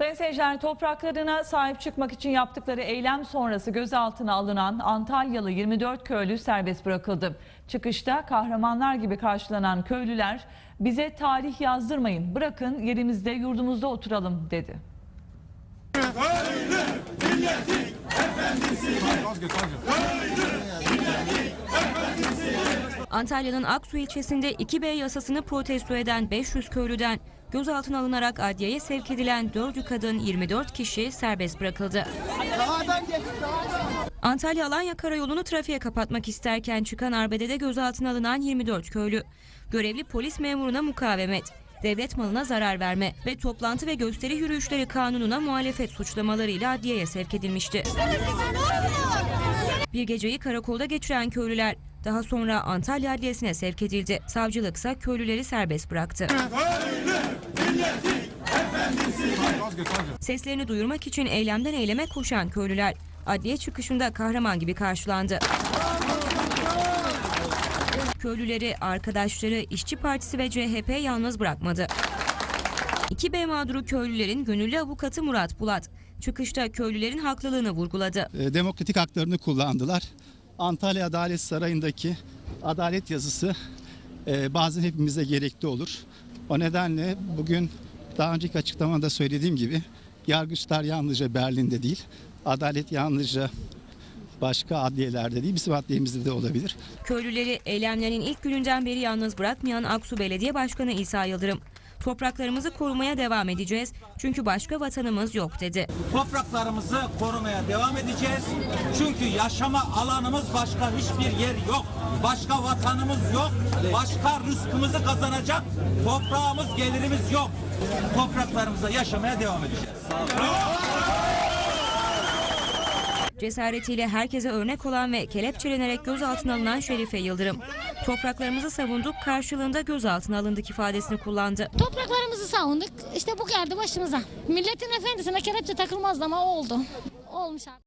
Sayın seyirciler topraklarına sahip çıkmak için yaptıkları eylem sonrası gözaltına alınan Antalyalı 24 köylü serbest bırakıldı. Çıkışta kahramanlar gibi karşılanan köylüler bize tarih yazdırmayın bırakın yerimizde yurdumuzda oturalım dedi. Antalya'nın Aksu ilçesinde 2B yasasını protesto eden 500 köylüden gözaltına alınarak adliyeye sevk edilen 4 kadın 24 kişi serbest bırakıldı. Antalya Alanya Karayolu'nu trafiğe kapatmak isterken çıkan arbedede gözaltına alınan 24 köylü. Görevli polis memuruna mukavemet, devlet malına zarar verme ve toplantı ve gösteri yürüyüşleri kanununa muhalefet suçlamalarıyla adliyeye sevk edilmişti. Bir geceyi karakolda geçiren köylüler daha sonra Antalya Adliyesi'ne sevk edildi. Savcılıksa köylüleri serbest bıraktı. Seslerini duyurmak için eylemden eyleme koşan köylüler adliye çıkışında kahraman gibi karşılandı. Köylüleri, arkadaşları, İşçi Partisi ve CHP yalnız bırakmadı. 2B mağduru köylülerin gönüllü avukatı Murat Bulat, çıkışta köylülerin haklılığını vurguladı. e, demokratik haklarını kullandılar. Antalya Adalet Sarayı'ndaki adalet yazısı e, bazen hepimize gerekli olur. O nedenle bugün daha önceki açıklamada söylediğim gibi yargıçlar yalnızca Berlin'de değil, adalet yalnızca başka adliyelerde değil, bizim adliyemizde de olabilir. Köylüleri eylemlerin ilk gününden beri yalnız bırakmayan Aksu Belediye Başkanı İsa Yıldırım, topraklarımızı korumaya devam edeceğiz çünkü başka vatanımız yok dedi. Topraklarımızı korumaya devam edeceğiz. Çünkü yaşama alanımız başka hiçbir yer yok. Başka vatanımız yok. Başka rızkımızı kazanacak toprağımız, gelirimiz yok. Topraklarımızda yaşamaya devam edeceğiz. Cesaretiyle herkese örnek olan ve kelepçelenerek gözaltına alınan Şerife Yıldırım, topraklarımızı savunduk karşılığında gözaltına alındık ifadesini kullandı. Topraklarımızı savunduk. İşte bu geldi başımıza. Milletin efendisine kelepçe takılmazdı ama oldu. Olmuş artık.